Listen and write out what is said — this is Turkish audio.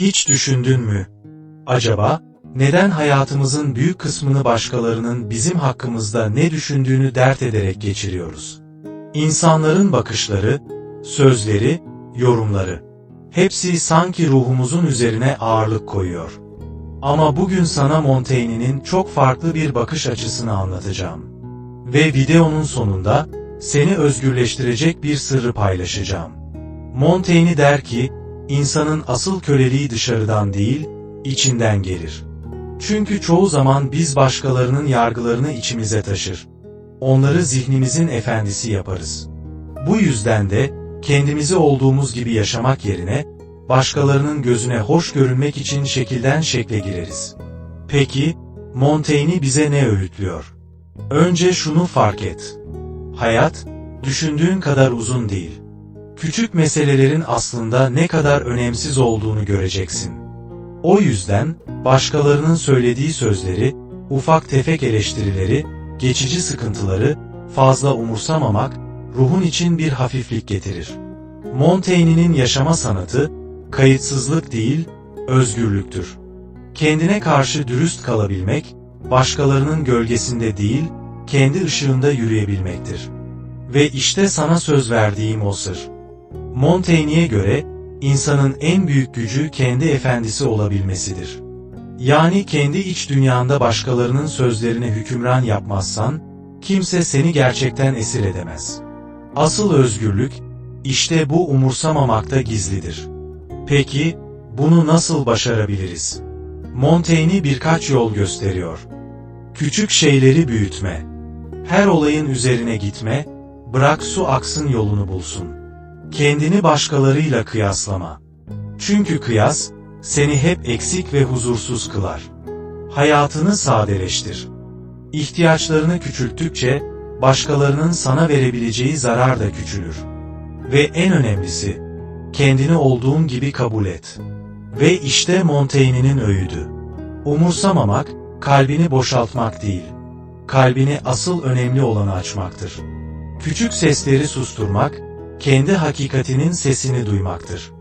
Hiç düşündün mü? Acaba neden hayatımızın büyük kısmını başkalarının bizim hakkımızda ne düşündüğünü dert ederek geçiriyoruz? İnsanların bakışları, sözleri, yorumları hepsi sanki ruhumuzun üzerine ağırlık koyuyor. Ama bugün sana Montaigne'in çok farklı bir bakış açısını anlatacağım. Ve videonun sonunda seni özgürleştirecek bir sırrı paylaşacağım. Montaigne der ki, insanın asıl köleliği dışarıdan değil, içinden gelir. Çünkü çoğu zaman biz başkalarının yargılarını içimize taşır. Onları zihnimizin efendisi yaparız. Bu yüzden de kendimizi olduğumuz gibi yaşamak yerine başkalarının gözüne hoş görünmek için şekilden şekle gireriz. Peki Montaigne bize ne öğütlüyor? Önce şunu fark et. Hayat düşündüğün kadar uzun değil. Küçük meselelerin aslında ne kadar önemsiz olduğunu göreceksin. O yüzden başkalarının söylediği sözleri, ufak tefek eleştirileri, geçici sıkıntıları fazla umursamamak ruhun için bir hafiflik getirir. Montaigne'nin yaşama sanatı kayıtsızlık değil, özgürlüktür. Kendine karşı dürüst kalabilmek, başkalarının gölgesinde değil, kendi ışığında yürüyebilmektir. Ve işte sana söz verdiğim o sır. Montaigne'e göre, insanın en büyük gücü kendi efendisi olabilmesidir. Yani kendi iç dünyanda başkalarının sözlerine hükümran yapmazsan, kimse seni gerçekten esir edemez. Asıl özgürlük, işte bu umursamamakta gizlidir. Peki, bunu nasıl başarabiliriz? Montaigne birkaç yol gösteriyor. Küçük şeyleri büyütme. Her olayın üzerine gitme, bırak su aksın yolunu bulsun. Kendini başkalarıyla kıyaslama. Çünkü kıyas, seni hep eksik ve huzursuz kılar. Hayatını sadeleştir. İhtiyaçlarını küçülttükçe, başkalarının sana verebileceği zarar da küçülür. Ve en önemlisi, kendini olduğun gibi kabul et. Ve işte Montaigne'nin öğüdü. Umursamamak, kalbini boşaltmak değil. Kalbini asıl önemli olanı açmaktır. Küçük sesleri susturmak, kendi hakikatinin sesini duymaktır.